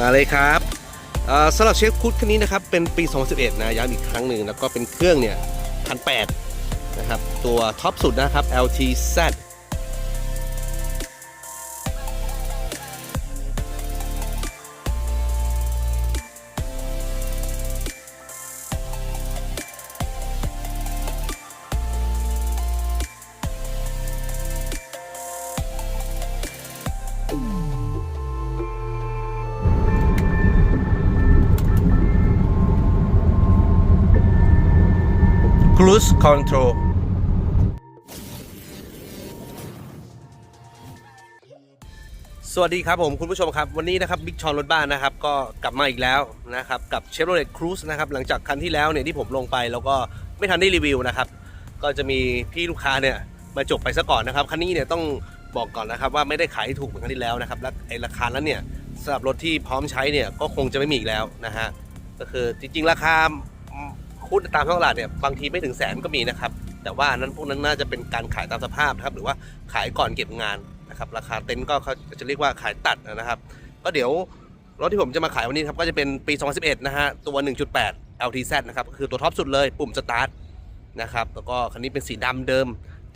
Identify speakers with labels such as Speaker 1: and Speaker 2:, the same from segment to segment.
Speaker 1: มาเลยครับสำหรับเชฟคุดคันนี้นะครับเป็นปี 2011 นะย้ำอีกครั้งหนึ่งแล้วก็เป็นเครื่องเนี่ยพันแนะครับตัวท็อปสุดนะครับ LTZ Cruise Control สวัสดีครับผมคุณผู้ชมครับ วันนี้นะครับบิ๊กชอนรถบ้านนะครับ ก็กลับมาอีกแล้วนะครับ กับ Chevrolet Cruze นะครับ หลังจากคันที่แล้วเนี่ยที่ผมลงไปแล้วก็ไม่ทันได้รีวิวนะครับ ก็จะมีพี่ลูกค้าเนี่ยมาจบไปซะก่อนนะครับ คันนี้เนี่ยต้องบอกก่อนนะครับว่าไม่ได้ขายถูกเหมือนคันที่แล้วนะครับและไอราคานั้นเนี่ยสำหรับรถที่พร้อมใช้เนี่ยก็คงจะไม่มีอีกแล้วนะฮะก็คือจริง ๆ ราคา คูดตามท้องตลาดเนี่ยบางทีไม่ถึงแสนก็มีนะครับ แต่ว่านั้นพวกนั้นน่าจะเป็นการขายตามสภาพนะครับ หรือว่าขายก่อนเก็บงานนะครับ ราคาเต็นท์ก็เขาจะเรียกว่าขายตัดนะครับ ก็เดี๋ยวรถที่ผมจะมาขายวันนี้ครับก็จะเป็นปี 2011 นะฮะ ตัว 1.8 LTZ นะครับก็คือตัวท็อปสุดเลยปุ่มสตาร์ทนะครับแล้วก็คันนี้เป็นสีดำเดิม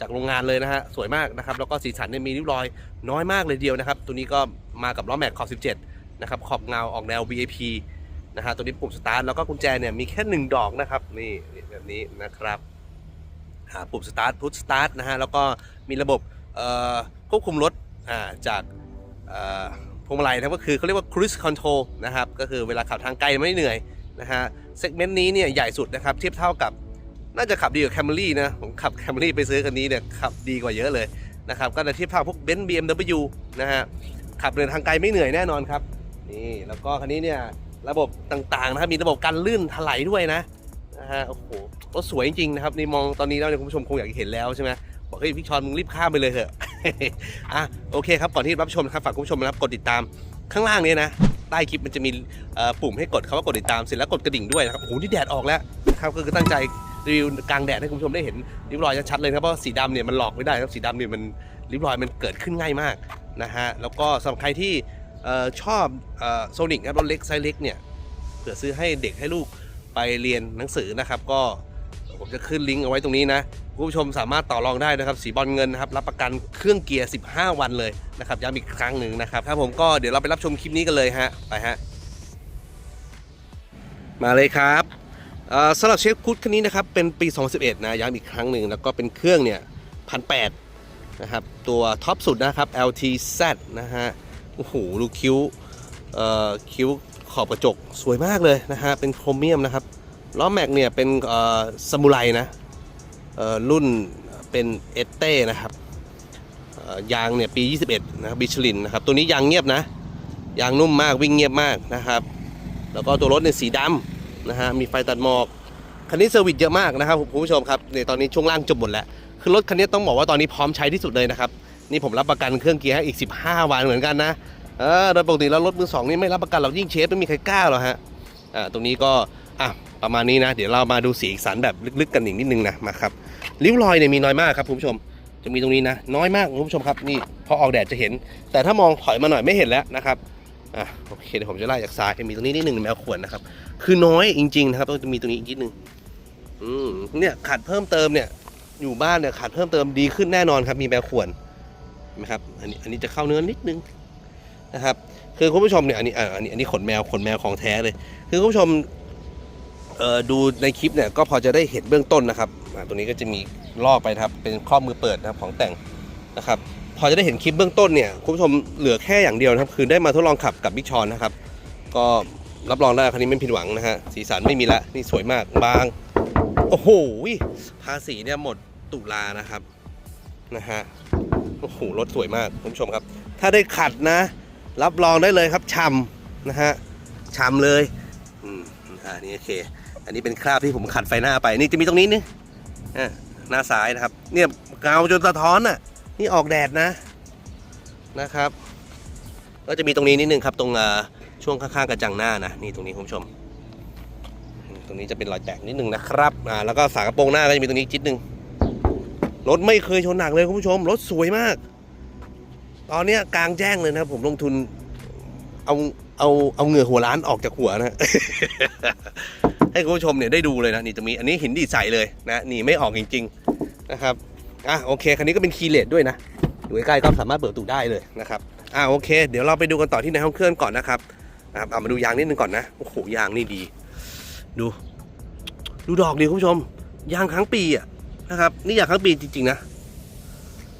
Speaker 1: จากโรงงานเลยนะฮะสวยมากนะครับแล้วก็สีสันเนี่ยมีริ้วรอยน้อยมากเลยเดียวนะครับ ตัวนี้ก็มากับล้อแม็กขอบ 17 นะครับขอบเงาออกแนว VIP นะฮะตัวนี้ปุ่มสตาร์ทแล้วก็กุญแจเนี่ยมีแค่หนึ่งดอกนะครับนี่แบบนี้นะครับหาปุ่มสตาร์ทพุทสตาร์ทนะฮะแล้วก็มีระบบควบคุมรถาจากพวงมาลัยนะก็คือเขาเรียกว่า cruise control นะครับก็คือเวลาขับทางไกลไม่เหนื่อยนะฮะเซกเมนต์นี้เนี่ยใหญ่สุดนะครับเทียบเท่ากับน่าจะขับดีกว่า Camry นะผมขับ Camry ไปซื้อคันนี้เนี่ยขับดีกว่าเยอะเลยนะครับก็จะเทียบเท่าพวก Benz BMW นะฮะขับเดินทางไกลไม่เหนื่อยแน่นอนครับนี่แล้วก็คันนี้เนี่ย ระบบต่างๆนะครับ มีระบบการลื่นถลายด้วยนะนะฮะโอ้โหรถสวยจริงๆนะครับนี่มองตอนนี้แล้วเนี่ยคุณผู้ชมคงอยากเห็นแล้วใช่ไหมบอกเฮ้ยพี่ชอนมึงรีบข้ามไปเลยเถอะ อะโอเคครับก่อนที่รับชมนะครับฝากคุณผู้ชมนะครับกดติดตามข้างล่างเนี้นะใต้คลิปมันจะมีปุ่มให้กดคำว่ากดติดตามเสร็จแล้วกดกระดิ่งด้วยนะครับโอ้โหนี่แดดออกแล้วครับก็คือตั้งใจรีวิวกลางแดดให้คุณผู้ชมได้เห็นริ้วรอยชัดๆเลยครับเพราะสีดำเนี่ยมันหลอกไม่ได้ครับสีดำเนี่ยมันริ้วรอยมันเกิดขึ้นง่ายมากนะฮะแล้วก็สำหรับใครที่ ชอบโซนิกครับรถเล็กไซส์เล็กเนี่ยเผื่อซื้อให้เด็กให้ลูกไปเรียนหนังสือนะครับ ก็ผมจะขึ้นลิงก์เอาไว้ตรงนี้นะคุณผู้ชมสามารถต่อรองได้นะครับ สีบอลเงินนะครับรับประกันเครื่องเกียร์ 15 วันเลยนะครับย้ำอีกครั้งหนึ่งนะครับครับผมก็เดี๋ยวเราไปรับชมคลิปนี้กันเลยฮะไปฮะมาเลยครับสำหรับเชฟคุดคันนี้นะครับเป็นปี 2011 นะย้ำอีกครั้งหนึ่งแล้วก็เป็นเครื่องเนี่ยพันแนะครับตัวท็อปสุดนะครับ LTZ นะฮะ โอ้โหดูคิ้วเอ่อคิ้วขอบกระจกสวยมากเลยนะฮะ เป็นโครเมียมนะครับ ล้อแม็กเนี่ยเป็นเอ่อซามูไรนะเอ่อรุ่นเป็นเอสเต้นะครับยางเนี่ยปี 21 นะครับบิชลินนะครับ ตัวนี้ยางเงียบนะ ยางนุ่มมากวิ่งเงียบมากนะครับ แล้วก็ตัวรถเนี่ยสีดำนะฮะ มีไฟตัดหมอก คันนี้เซอร์วิสเยอะมากนะครับคุณผู้ชมครับเนี่ยตอนนี้ช่วงล่างจบหมดแล้ว คือรถคันนี้ต้องบอกว่าตอนนี้พร้อมใช้ที่สุดเลยนะครับ นี่ผมรับประกันเครื่องเกียร์ให้อีก 15 วันเหมือนกันนะเออโดยปกติแล้วรถมือสองนี่ไม่รับประกันเรายิ่งเชฟไม่มีใครกล้าหรอกฮะอ่าตรงนี้ก็อะประมาณนี้นะ เดี๋ยวเรามาดูสีสันแบบลึกๆกันอีกนิดนึงนะมาครับริ้วรอยเนี่ยมีน้อยมากครับคุณผู้ชมจะมีตรงนี้นะ น้อยมากคุณผู้ชมครับนี่พอออกแดดจะเห็น แต่ถ้ามองถอยมาหน่อยไม่เห็นแล้วนะครับอะโอเคเดี๋ยวผมจะไล่จากซ้ายมีตรงนี้นิดหนึ่งแมวขวนนะครับคือน้อยจริงๆนะครับต้องจะมีตรงนี้อีกนิดนึงอืมเนี่ยขาดเพิ่มเติมเนี่ยอยู่บ้านเนี่ยขาดเพิ่มเติมดีขึ้นแน่นอนครับมีแมวขวน นไหมครับอันนี้อันนี้จะเข้าเนื้อนิดนึงนะครับ คือคุณผู้ชมเนี่ยอันนี้อันนี้อันนี้ขนแมวขนแมวของแท้เลย คือคุณผู้ชมเอ่อดูในคลิปเนี่ยก็พอจะได้เห็นเบื้องต้นนะครับตรงนี้ก็จะมีลอกไปครับเป็นข้อมือเปิดนะครับของแต่งนะครับ พอจะได้เห็นคลิปเบื้องต้นเนี่ยคุณผู้ชมเหลือแค่อย่างเดียวนะครับคือได้มาทดลองขับกับบิ๊กชอนนะครับ ก็รับรองได้คันนี้ไม่ผิดหวังนะฮะสีสันไม่มีละนี่สวยมากบาง โอ้โหภาษีเนี่ยหมดตุลานะครับนะฮะ โอ้โหรถสวยมากคุณผู้ชมครับ ถ้าได้ขัดนะ รับรองได้เลยครับช่ำนะฮะช่ำเลยอืมอ่านี่โอเค อันนี้เป็นคราบที่ผมขัดไฟหน้าไปนี่จะมีตรงนี้นี่อะหน้าซ้ายนะครับ เนี่ยเงาจนสะท้อนอะ นี่ออกแดดนะนะครับ ก็จะมีตรงนี้นิดนึงครับ ตรงอ่าช่วงข้างๆกระจังหน้านะนี่ตรงนี้คุณผู้ชม ตรงนี้จะเป็นรอยแตกนิดนึงนะครับอ่าแล้วก็ฝากระโปรงหน้าก็จะมีตรงนี้จิดนึง รถไม่เคยชนหนักเลยคุณผู้ชม รถสวยมาก ตอนเนี้ยกลางแจ้งเลยนะครับ ผมลงทุน เอาเอาเอาเหงื่อหัวล้านออกจากหัวนะ ให้คุณผู้ชมเนี่ยได้ดูเลยนะนี่จะมีอันนี้หินดีใสเลยนะนี่ไม่ออกจริง ๆนะครับอะโอเคคันนี้ก็เป็นคีย์เลสด้วยนะอยู่ใกล้ๆก็สามารถเปิดตูได้เลยนะครับอะโอเค เดี๋ยวเราไปดูกันต่อที่ในห้องเครื่องก่อนนะครับนะครับเอามาดูยางนิดนึงก่อนนะโอ้โหยางนี่ดี ดู ดูดอกดิคุณผู้ชม ยางทั้งปีอะ นะครับ นี่อยางทั้งปีจริงๆนะ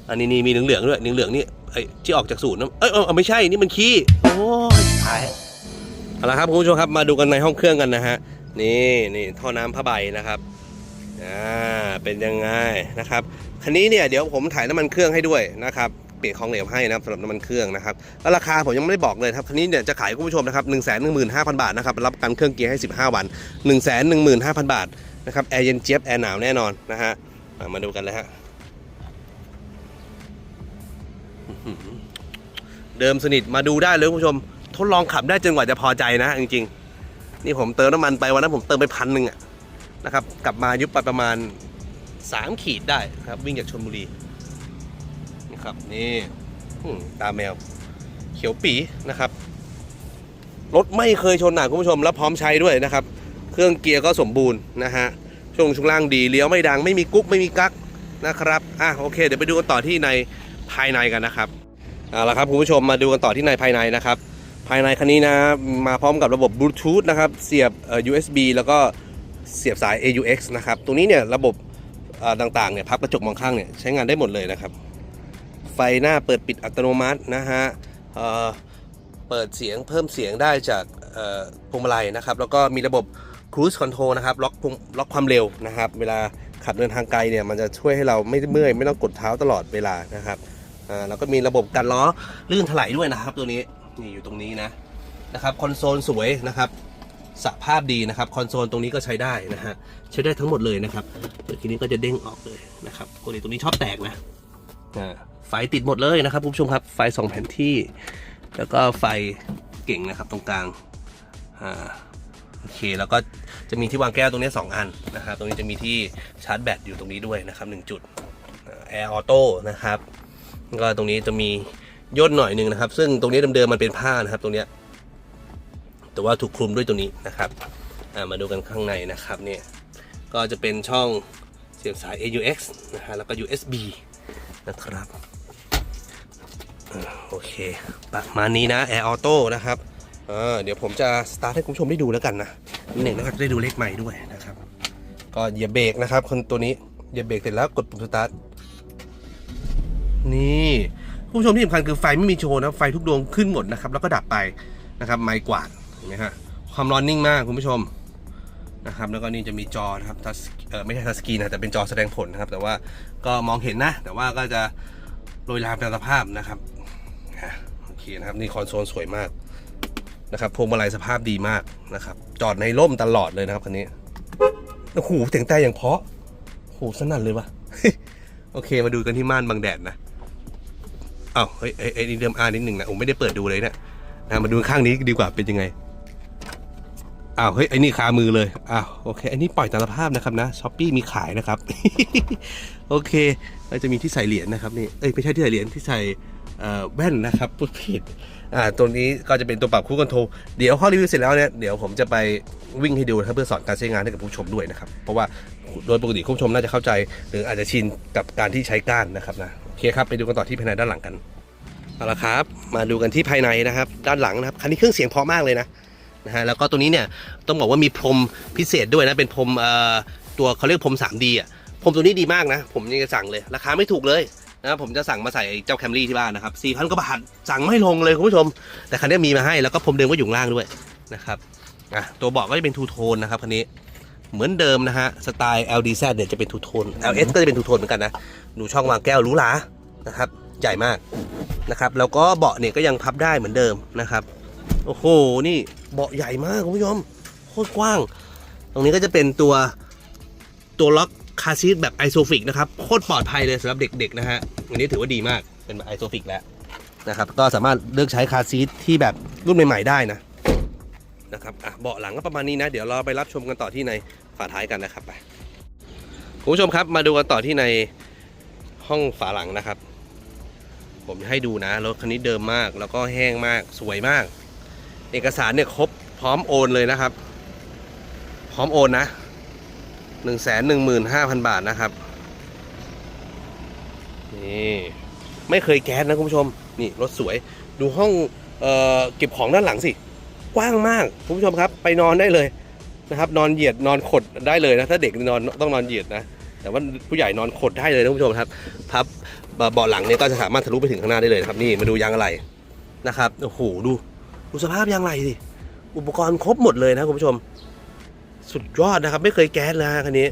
Speaker 1: อันนี้นี่มีเหลืองๆด้วยเหลืองๆนี่ไอ้ที่ออกจากศูนย์นะเอ้ยเออไม่ใช่นี่มันขี้โอ้ยตายเอาละครับคุณผู้ชมครับมาดูกันในห้องเครื่องกันนะฮะนี่นี่ท่อน้ำผ้าใบนะครับอ่าเป็นยังไงนะครับคันนี้เนี่ยเดี๋ยวผมถ่ายน้ำมันเครื่องให้ด้วยนะครับเปลี่ยนของเหลวให้นะครับสำหรับน้ำมันเครื่องนะครับแล้วราคาผมยังไม่ได้บอกเลยครับคันนี้เนี่ยจะขายคุณผู้ชมนะครับหนึ่งแสนหนึ่งหมื่นห้าพันบาทนะครับรับประกันเครื่องเกียร์ให้สิบห้าวันหนึ่งแสนหนึ่งหมื่นห้าพันบาทนะครับแอร์เย็นเจี๊ยบแอร์หนาวแน่นอนนะฮะ มาดูกันเลยฮะเดิมสนิทมาดูได้เลยคุณผู้ชม ทดลองขับได้จนกว่าจะพอใจนะจริงๆ นี่ผมเติมน้ำมันไปวันนั้นผมเติมไปพันหนึ่งอะนะครับ กลับมายุบไปประมาณ 3 ขีดได้ครับ วิ่งจากชลบุรีนะครับนี่ตาแมว เขียวปีนะครับรถไม่เคยชนหนักคุณผู้ชม แล้วพร้อมใช้ด้วยนะครับ เครื่องเกียร์ก็สมบูรณ์นะฮะ ช่วงช่วงล่างดีเลี้ยวไม่ดังไม่มีกุ๊กไม่มีกั๊กนะครับอะโอเค เดี๋ยวไปดูกันต่อที่ในภายในกันนะครับเอาละครับคุณผู้ชมมาดูกันต่อที่ในภายในนะครับ ภายในคันนี้นะมาพร้อมกับระบบบลูทูธนะครับเสียบเอ่อ USB แล้วก็เสียบสาย AUX นะครับตรงนี้เนี่ยระบบอ่อต่างๆเนี่ยพับกระจกมองข้างเนี่ยใช้งานได้หมดเลยนะครับ ไฟหน้าเปิดปิดอัตโนมัตินะฮะเออเปิดเสียงเพิ่มเสียงได้จากเออพวงมาลัยนะครับ แล้วก็มีระบบ Cruise Control นะครับล็อกพวงล็อกความเร็วนะครับ เวลาขับเดินทางไกลเนี่ยมันจะช่วยให้เราไม่เมื่อยไม่ต้องกดเท้าตลอดเวลานะครับอ่าแล้วก็มีระบบกันล้อลื่นถลายด้วยนะครับ ตัวนี้นี่อยู่ตรงนี้นะนะครับคอนโซลสวยนะครับสภาพดีนะครับคอนโซลตรงนี้ก็ใช้ได้นะฮะใช้ได้ทั้งหมดเลยนะครับเดี๋ยวทีนี้ก็จะเด้งออกเลยนะครับปกติตรงนี้ชอบแตกนะอ่าไฟติดหมดเลยนะครับคุณผู้ชมครับไฟสองแผ่นที่ แล้วก็ไฟเก่งนะครับตรงกลางอ่า โอเค แล้วก็จะมีที่วางแก้วตรงนี้ 2 อันนะครับ ตรงนี้จะมีที่ชาร์จแบตอยู่ตรงนี้ด้วยนะครับ1จุดแอร์ออโต้นะครับ ก็ตรงนี้จะมีย่นหน่อยหนึ่งนะครับ ซึ่งตรงนี้เดิมๆมันเป็นผ้านะครับ ตรงนี้ แต่ว่าถูกคลุมด้วยตัวนี้นะครับมาดูกันข้างในนะครับเนี่ยก็จะเป็นช่องเสียบสาย AUX นะฮะแล้วก็ USB นะครับโอเค ประมาณนี้นะ Air Auto นะครับ เดี๋ยวผมจะสตาร์ทให้คุณผู้ชมได้ดูแล้วกันนะนี่หนึ่งนะครับจะได้ดูเลขใหม่ด้วยนะครับ ก็เหยียบเบรกนะครับ คนตัวนี้เหยียบเบรกเสร็จแล้วกดปุ่มสตาร์ทนี่คุณผู้ชมที่สำคัญคือไฟไม่มีโชว์นะไฟทุกดวงขึ้นหมดนะครับ แล้วก็ดับไปนะครับ ไม้กวาดเห็นไหมฮะความร้อนนิ่งมากคุณผู้ชมนะครับ แล้วก็นี่จะมีจอนะครับทัชเออไม่ใช่ทัชสกรีนนะแต่เป็นจอแสดงผลนะครับ แต่ว่าก็มองเห็นนะ แต่ว่าก็จะโรยลามตามสภาพนะครับอะโอเคนะครับ นี่คอนโซลสวยมาก นะครับพวงมาลัยสภาพดีมากนะครับ จอดในร่มตลอดเลยนะครับคันนี้โอ้โหเสียงแต่อย่างเพาะโหสนั่นเลยวะโอเคมาดูกันที่ม่านบังแดดนะอ้าวเฮ้ยไอ้ไอ้นี่เดิมอานนิดหนึ่งนะผมไม่ได้เปิดดูเลยเนะนะมาดูข้างนี้ดีกว่าเป็นยังไงอ้าวเฮ้ยไอ้นี่คามือเลยอ้าวโอเคไอ้นี่ปล่อยตามสภาพนะครับนะช้อปปี้มีขายนะครับ โอเคเราจะมีที่ใส่เหรียญนะครับนี่เอ้ยไม่ใช่ที่ใส่เหรียญที่ใส่แว่นนะครับพูดผิด อ่าตัวนี้ก็จะเป็นตัวปรับคู่คอนโทรลเดี๋ยวข้อรีวิวเสร็จแล้วเนี่ยเดี๋ยวผมจะไปวิ่งให้ดูนะครับเพื่อสอนการใช้งานให้กับผู้ชมด้วยนะครับ เพราะว่าโดยปกติผู้ชมน่าจะเข้าใจ หรืออาจจะชินกับการที่ใช้ก้านนะครับนะโอเคครับไปดูกันต่อที่ภายในด้านหลังกันเอาละครับ มาดูกันที่ภายในนะครับ ด้านหลังนะครับคันนี้เครื่องเสียงเพราะมากเลยนะนะฮะแล้วก็ตัวนี้เนี่ยต้องบอกว่ามีพรมพิเศษด้วยนะเป็นพรมเอ่อตัวเขาเรียกพรม 3D อะพรมตัวนี้ดีมากนะ ผมยังจะสั่งเลย ราคาไม่ถูกเลย นะครับผมจะสั่งมาใส่เจ้าแคมรี่ที่บ้านนะครับ4,000กว่าบาทสั่งไม่ลงเลยคุณผู้ชม แต่คันนี้มีมาให้แล้วก็พรมเดิมก็อยู่ข้างล่างด้วยนะครับอะตัวเบาะก็จะเป็นทูโทนนะครับคันนี้เหมือนเดิมนะฮะสไตล์ LDZ เนี่ยจะเป็นทูโทน LS ก็จะเป็นทูโทนเหมือนกันนะดูช่องวางแก้วหรูหรานะครับใหญ่มากนะครับแล้วก็เบาะเนี่ยก็ยังพับได้เหมือนเดิมนะครับโอ้โหนี่เบาะใหญ่มากคุณผู้ชมโคตรกว้าง ตรงนี้ก็จะเป็นตัวตัวล็อก คาซีทแบบไอโซฟิกนะครับ โคตรปลอดภัยเลยสำหรับเด็กๆนะฮะอันนี้ถือว่าดีมากเป็นแบบไอโซฟิกแล้วนะครับ ก็สามารถเลือกใช้คาซีทที่แบบรุ่นใหม่ๆได้นะนะครับอะเบาะหลังก็ประมาณนี้นะ เดี๋ยวเราไปรับชมกันต่อที่ในฝาท้ายกันนะครับไปคุณผู้ชมครับมาดูกันต่อที่ในห้องฝาหลังนะครับ ผมให้ดูนะรถคันนี้เดิมมาก แล้วก็แห้งมากสวยมาก เอกสารเนี่ยครบพร้อมโอนเลยนะครับ พร้อมโอนนะ หนึ่งแสนหนึ่งหมื่นห้าพันบาทนะครับ นี่ไม่เคยแก๊สนะคุณผู้ชม นี่รถสวย ดูห้องเออเก็บของด้านหลังสิ กว้างมากคุณผู้ชมครับ ไปนอนได้เลยนะครับ นอนเหยียดนอนขดได้เลยนะ ถ้าเด็กนอนต้องนอนเหยียดนะ แต่ว่าผู้ใหญ่นอนขดได้เลยนะคุณผู้ชมครับพับเบาะหลังเนี่ยก็จะสามารถทะลุไปถึงข้างหน้าได้เลยนะครับ นี่มาดูยางอะไหลนะครับ โอ้โห ดู ดูสภาพยางไหลสิ อุปกรณ์ครบหมดเลยนะคุณผู้ชม สุดยอดนะครับ ไม่เคยแก๊สเลยฮะคันนี้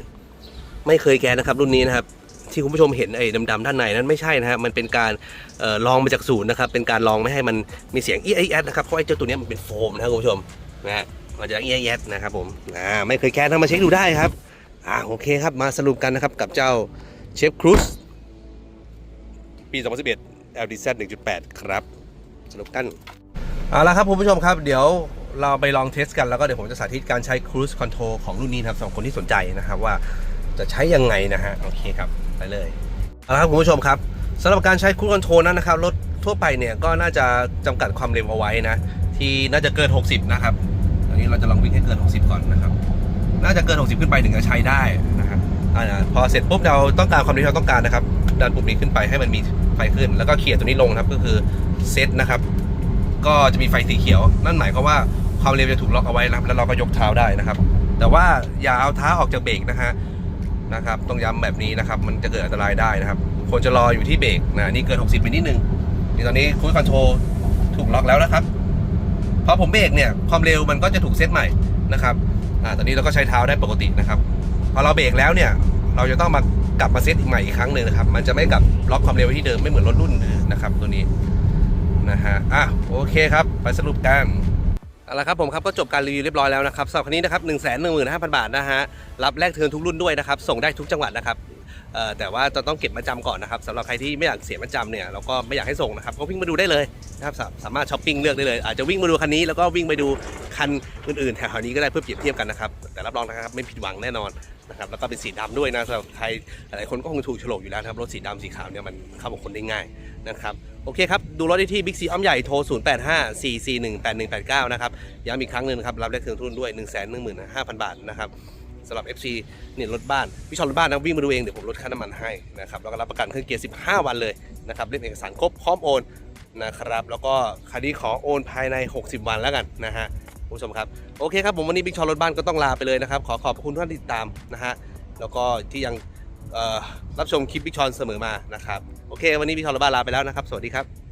Speaker 1: ไม่เคยแก๊สนะครับ รุ่นนี้นะครับ ที่คุณผู้ชมเห็นไอ้ดำๆด้านในนั้นไม่ใช่นะฮะมันเป็นการออลองมาจากศูนย์นะครับ เป็นการลองไม่ให้มันมีเสียงเอีไอแอดนะครับเพราะไอ้เจ้าตัวนี้มันเป็นโฟมนะครับคุณผู้ชมนะฮะมันจะเอีไอแอดนะครับผมอ่าไม่เคยแก๊สนะมาเช็คดูได้ครับอ่าโอเคครับมาสรุปกันนะครับกับเจ้าเชฟครูซปี 2011 LDZ 1.8 ครับสรุปกันเอาละครับคุณผู้ชมครับ เดี๋ยว เราไปลองเทสกันแล้วก็เดี๋ยวผมจะสาธิตการใช้ Cruise Control ของรุ่นนี้นะครับสำหรับคนที่สนใจนะครับว่าจะใช้ยังไงนะฮะโอเคครับไปเลยเอาละครับคุณผู้ชมครับสำหรับการใช้ Cruise Control นั้นนะครับรถทั่วไปเนี่ยก็น่าจะจำกัดความเร็วเอาไว้นะ ที่น่าจะเกิน 60 นะครับตอนนี้เราจะลองวิ่งให้เกิน 60 ก่อนนะครับ น่าจะเกิน 60 ขึ้นไปถึงจะใช้ได้นะครับอ่าพอเสร็จปุ๊บเราต้องการความเร็วที่เราต้องการนะครับดันปุ่มนี้ขึ้นไปให้มันมีไฟขึ้น แล้วก็เขี่ยตัวนี้ลงนะครับก็คือเซตนะครับก็จะมีไฟสีเขียว นั่นหมายความว่า ความเร็วจะถูกล็อกเอาไว้นะครับ แล้วเราก็ยกเท้าได้นะครับ แต่ว่าอย่าเอาเท้าออกจากเบรกนะฮะนะครับ ต้องย้ำแบบนี้นะครับ มันจะเกิดอันตรายได้นะครับควรจะรออยู่ที่เบรกนะนี่เกิน 60ไปนิดนึงนี่ตอนนี้คูดคอนโทรลถูกล็อกแล้วนะครับพอผมเบรกเนี่ยความเร็วมันก็จะถูกเซตใหม่นะครับอ่าตอนนี้เราก็ใช้เท้าได้ปกตินะครับ พอเราเบรกแล้วเนี่ย เราจะต้องมากลับมาเซตอีกใหม่อีกครั้งหนึ่งนะครับ มันจะไม่กลับล็อกความเร็วที่เดิมไม่เหมือนรถรุ่นอื่นนะครับ ตัวนี้นะฮะอะโอเคครับ ไปสรุปกัน เอาละครับผมครับก็จบการรีวิวเรียบร้อยแล้วนะครับสำหรับคันนี้นะครับ1 1 5 0 0 0บาทนะฮะรับแลกเทินทุกรุ่นด้วยนะครับส่งได้ทุกจังหวัดนะครับแต่ว่าจะต้องเก็บมาจำก่อนนะครับสำหรับใครที่ไม่อยากเสียมาจำเนี่ยเราก็ไม่อยากให้ส่งนะครับก็วิ่งมาดูได้เลยนะครับสาสามารถช้อปปิ้งเลือกได้เลย อาจจะวิ่งมาดูคันนี้แล้วก็วิ่งไปดูคันอื่นๆแถวๆนี้ก็ได้เพื่อเปรียบเทียบกันนะครับแต่รับรองนะครับไม่ผิดหวังแน่นอน นะครับแล้วก็เป็นสีดำด้วยนะสำหรับใครหลายคนก็คงถูกโฉลกอยู่แล้วครับรถสีดำสีขาวเนี่ยมันเข้ากับคนได้ง่ายนะครับโอเคครับ ดูรถได้ที่บิ๊กซีอ้อมใหญ่โทร 085 441 8189 นะครับย้ำอีกครั้งหนึ่งครับ รับแลกเครื่องทุนด้วย 1 1 5 0 0 0 บาทนะครับสำหรับ FC เนี่ยรถบ้านพี่ชอบรถบ้านนะวิ่งมาดูเองเดี๋ยวผมลดค่าน้ำมันให้นะครับแล้วก็รับประกันเครื่องเกียร์ 15 วันเลยนะครับเล่มเอกสารครบพร้อมโอนนะครับแล้วก็คันนี้ขอโอนภายใน 60 วันแล้วกันนะฮะ คุณผู้ชมครับโอเคครับผมวันนี้บิ๊กชอรถบ้านก็ต้องลาไปเลยนะครับ ขอขอบคุณท่านติดตามนะฮะแล้วก็ที่ยังรับชมคลิปบิ๊กชอนเสมอมานะครับโอเค วันนี้บิ๊กชอนรถบ้านลาไปแล้วนะครับ สวัสดีครับ